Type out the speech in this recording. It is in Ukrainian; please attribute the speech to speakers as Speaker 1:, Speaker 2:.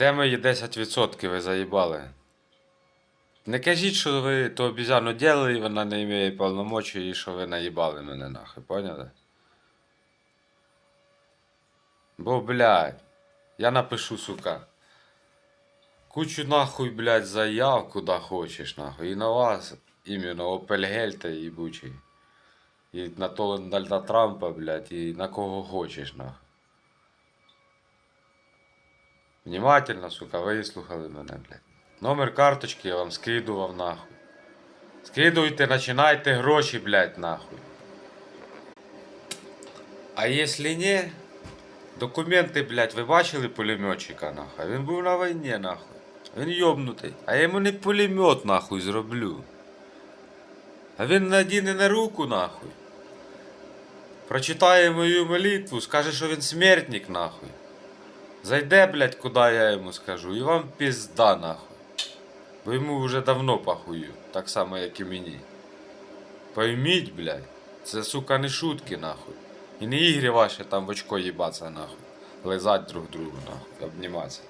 Speaker 1: Де мої 10% ви заїбали? Не кажіть, що ви ту обізяну діли, і вона не має повномочі, і що ви наїбали мене нахуй, поняли? Бо, блядь, я напишу, сука. Кучу нахуй, блядь, заяв, куди хочеш, нахуй. І на вас, іменно, Опельгель та їбучий. І на того Дональда Трампа, блядь, і на кого хочеш, нахуй. Внимательно, сука, вислухали мене, блядь. Номер карточки я вам скидував, нахуй. Скидуйте, починайте гроші, блядь, нахуй. А якщо не, документи, блядь, ви бачили пулеметчика, нахуй? Він був на війні, нахуй. Він йобнутий. А я йому не пулемет, нахуй, зроблю. А він надіне на руку, нахуй. Прочитає мою молитву, скаже, що він смертник, нахуй. Зайде, блядь, куди я йому скажу, і вам пізда, нахуй. Бо йому вже давно похую, так само, як і мені. Пойміть, блядь, це, сука, не шутки, нахуй. І не ігри ваші там в очко їбаться, нахуй. Лизать друг другу, нахуй, обніматися.